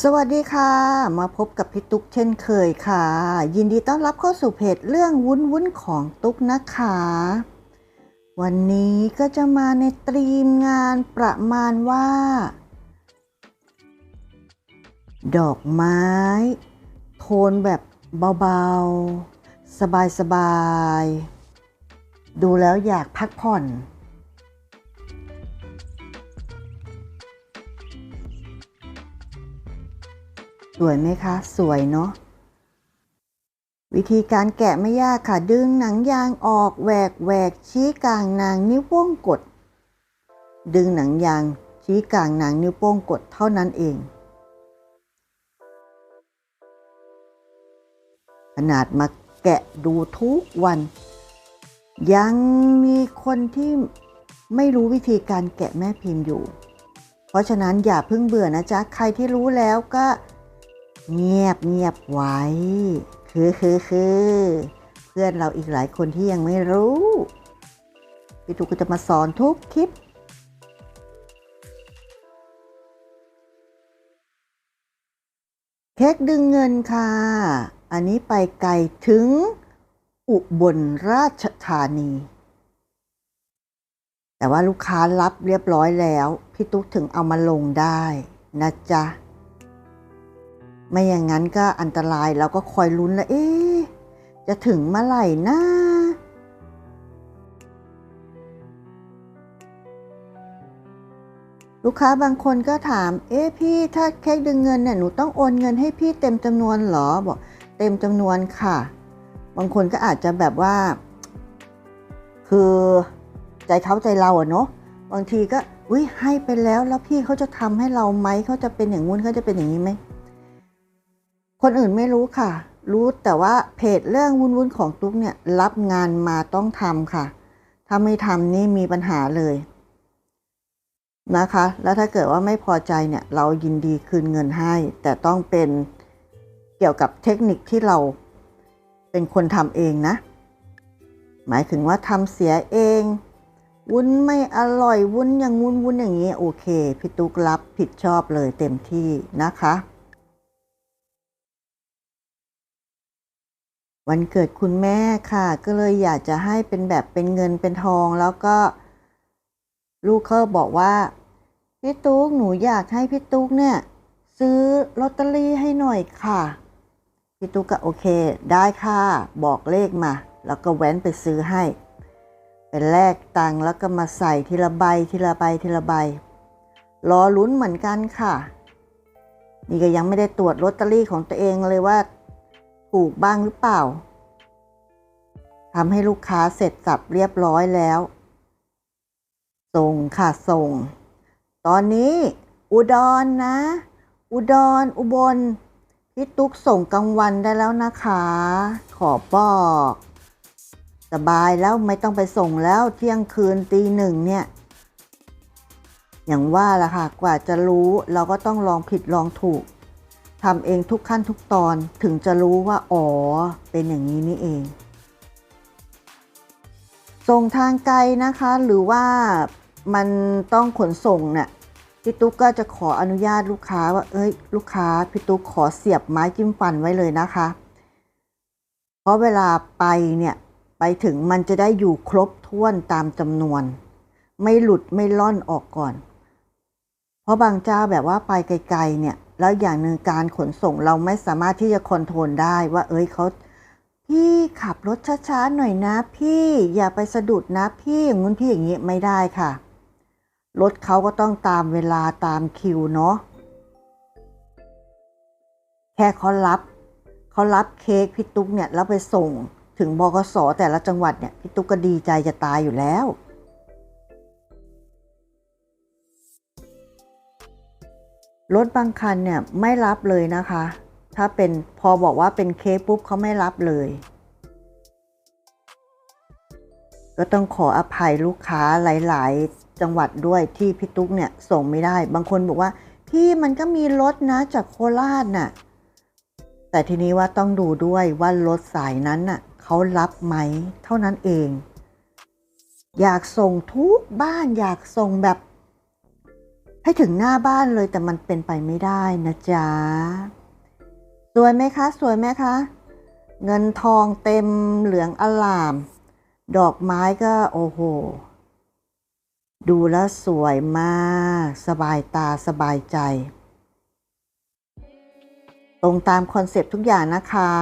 สวัสดีค่ะ มาพบกับพี่ตุ๊กเช่นเคยค่ะ ยินดีต้อนรับเข้าสู่เพจเรื่องวุ้นวุ้นของตุ๊กนะคะ วันนี้ก็จะมาในตรีมงานประมาณว่า ดอกไม้ โทนแบบเบาๆ สบายๆ ดูแล้วอยากพักผ่อน สวยไหมคะ สวยเนาะวิธีการแกะไม่ยากค่ะ ดึงหนังยางออกแหวกแหวกชี้กลางนางนิ้วโป้งกด ดึงหนังยางชี้กลางนางนิ้วโป้งกดเท่านั้นเอง ขนาดมาแกะดูทุกวัน ยังมีคนที่ไม่รู้วิธีการแกะแม่พิมพ์อยู่ เพราะฉะนั้นอย่าเพิ่งเบื่อนะจ๊ะ ใครที่รู้แล้วก็ เงียบเงียบไว้ คือคือคือเพื่อนเราอีกหลายคนที่ยังไม่รู้พี่ตุ๊กก็จะมาสอนทุกคลิปเค้กดึงเงินค่ะ อันนี้ไปไกลถึงอุบลราชธานี แต่ว่าลูกค้ารับเรียบร้อยแล้ว พี่ตุ๊กถึงเอามาลงได้นะจ๊ะ ไม่อย่างนั้นก็อันตรายเราก็คอยลุ้นแล้วเอ๊จะถึงเมื่อไหร่นะลูกค้าบางคนก็ถาม เอ๊ะพี่ถ้าเค้กดึงเงินเนี่ยหนูต้องโอนเงินให้พี่เต็มจำนวนเหรอบอกเต็มจำนวนค่ะ บางคนก็อาจจะแบบว่า คือใจเขาใจเราอะเนาะบางทีก็อุ้ยให้ไปแล้วแล้วพี่เขาจะทำให้เราไหมเขาจะเป็นอย่างงู้นเขาจะเป็นอย่างนี้ไหม คนอื่นไม่รู้ค่ะ รู้แต่ว่าเพจเรื่องวุ้นวุ้นๆของตุ๊กเนี่ยรับงานมาต้องทำค่ะ ถ้าไม่ทำนี่มีปัญหาเลยนะคะ แล้วถ้าเกิดว่าไม่พอใจเนี่ยเรายินดีคืนเงินให้ แต่ต้องเป็นเกี่ยวกับเทคนิคที่เราเป็นคนทำเองนะ หมายถึงว่าทำเสียเอง วุ้นไม่อร่อยวุ้นอย่างวุ้นวุ้นอย่างนี้โอเคพี่ตุ๊กรับผิดชอบเลยเต็มที่นะคะ วันเกิดคุณแม่ค่ะ ก็เลยอยากจะให้เป็นแบบเป็นเงินเป็นทองแล้วก็ ลูกเขาบอกว่าพี่ตุ๊กหนูอยากให้พี่ตุ๊กเนี่ย ซื้อลอตเตอรี่ให้หน่อยค่ะพี่ตุ๊กก็โอเค ได้ค่ะ บอกเลขมา แล้วก็แว้นไปซื้อให้เป็นแลกตังค์แล้วก็มาใส่ทีละใบทีละใบทีละใบรอลุ้นเหมือนกันค่ะ นี่ก็ยังไม่ได้ตรวจลอตเตอรี่ของตัวเองเลยว่า ถูกบ้างหรือเปล่าทำให้ลูกค้าเสร็จสับเรียบร้อยแล้ว ส่งค่ะส่ง ตอนนี้อุดรนนะ อุดรอุบลพี่ตุ๊กส่งกลางวันได้แล้วนะคะ ขอบอก สบายแล้วไม่ต้องไปส่งแล้วเที่ยงคืนตีหนึ่งเนี่ย อย่างว่าล่ะค่ะ กว่าจะรู้เราก็ต้องลองผิดลองถูก ทำเองทุกขั้นทุกตอนถึงจะรู้ว่าอ๋อเป็นอย่างนี้นี่เอง ส่งทางไกลนะคะหรือว่ามันต้องขนส่งเนี่ยพี่ตุ๊กก็จะขออนุญาตลูกค้าว่าเอ้ย ลูกค้าพี่ตุ๊กขอเสียบไม้จิ้มฟันไว้เลยนะคะ เพราะเวลาไปเนี่ยไปถึงมันจะได้อยู่ครบถ้วนตามจำนวน ไม่หลุดไม่ล่อนออกก่อน เพราะบางเจ้าแบบว่าไปไกลๆเนี่ยแล้วอย่างหนึ่งการขนส่งเราไม่สามารถที่จะคอนโทรลได้ว่า เอ้ยเขาพี่ขับรถช้าๆหน่อยนะ พี่อย่าไปสะดุดนะ พี่อย่างงู้นพี่อย่างนี้ไม่ได้ค่ะ รถเขาก็ต้องตามเวลาตามคิวเนาะแค่เขารับเขารับเค้กพี่ตุ๊กเนี่ยแล้วไปส่งถึงบกสแต่ละจังหวัดเนี่ยพี่ตุ๊กก็ดีใจจะตายอยู่แล้ว รถบางคันเนี่ยไม่รับเลยนะคะ ถ้าเป็นพอบอกว่าเป็นเคปุ๊บเขาไม่รับเลย ก็ต้องขออภัยลูกค้าหลาย ๆ จังหวัดด้วยที่พี่ตุ๊กเนี่ยส่งไม่ได้ บางคนบอกว่า พี่มันก็มีรถนะจากโคราชน่ะ แต่ทีนี้ว่าต้องดูด้วยว่ารถสายนั้นน่ะเขารับไหมเท่านั้นเอง อยากส่งทุกบ้านอยากส่งแบบ ให้ถึงหน้าบ้านเลยแต่มันเป็นไปไม่ได้นะจ๊ะสวยไหมคะ สวยไหมคะ เงินทองเต็มเหลืองอลาม ดอกไม้ก็โอ้โห ดูแล้วสวยมาก สบายตาสบายใจ ตรงตามคอนเซปต์ทุกอย่างนะคะ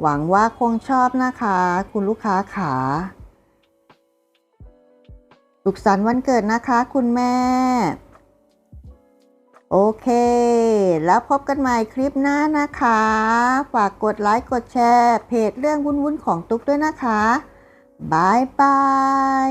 หวังว่าคงชอบนะคะ คุณลูกค้าขาสุขสันต์วันเกิดนะคะคุณแม่ โอเค แล้วพบกันใหม่คลิปหน้านะคะ ฝากกดไลค์ กดแชร์ เพจเรื่องวุ่นๆของตุ๊กด้วยนะคะบายบาย